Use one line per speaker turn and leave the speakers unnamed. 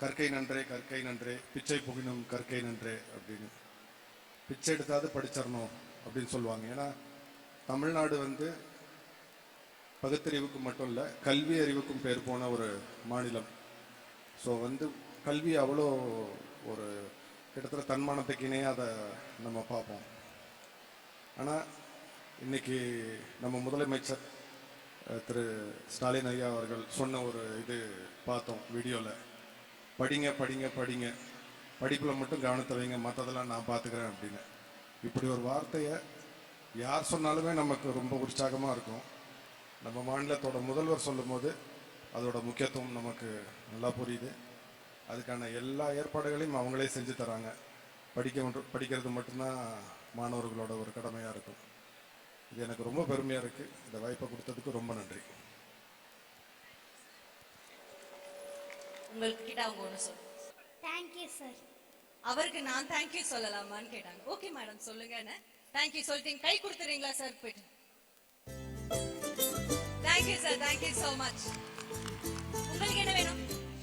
கற்கை நன்றே கற்கை நன்றே. பிச்சை புகினும் கற்கை நன்றே அப்படின்னு. பிச்சை எடுத்தாவது படிச்சிடணும் அப்படின்னு சொல்லுவாங்க. ஏன்னா தமிழ்நாடு வந்து பகுத்தறிவுக்கு மட்டும் இல்லை கல்வி அறிவுக்கும் பேர் போன ஒரு மாநிலம். ஸோ வந்து கல்வி அவ்வளோ ஒரு கிட்டத்தட்ட தன்மானத்துக்கினே அதை நம்ம பார்ப்போம். ஆனால் இன்னைக்கு நம்ம முதலமைச்சர் திரு ஸ்டாலின் ஐயா அவர்கள் சொன்ன ஒரு இது பார்த்தோம் வீடியோவில் படிங்க படிங்க படிங்க. படிப்பில் மட்டும் கவனத்தை வைங்க. மற்றதெல்லாம் நான் பார்த்துக்கிறேன் அப்படின்னு. இப்படி ஒரு வார்த்தையை யார் சொன்னாலுமே நமக்கு ரொம்ப உற்சாகமாக இருக்கும். நம்ம மாநிலத்தோட முதல்வர் சொல்லும்போது அதோட முக்கியத்துவம் நமக்கு நல்லா புரியுது. அதுக்கான எல்லா ஏற்பாடுகளையும் அவங்களே செஞ்சு தராங்க. படிக்க படிக்கிறது மட்டும்தான் மாணவர்களோட ஒரு கடமையாக இருக்கும். இது எனக்கு ரொம்ப பெருமையாக இருக்குது இந்த வாய்ப்பை கொடுத்ததுக்கு ரொம்ப நன்றி.
உங்களுக்கு கிட்ட அவங்க ஒண்ணு சொல்லு.
தேங்க்யூ சார்
அவருக்கு நான் தேங்க்யூ சொல்லலாமான்னு கேட்டாங்க. ஓகே மேடம் சொல்லுங்க தேங்க்யூ சொல்லிட்டீங்க. கை கொடுத்துறீங்களா சார் போயிட்டு. Thank you sir thank you so much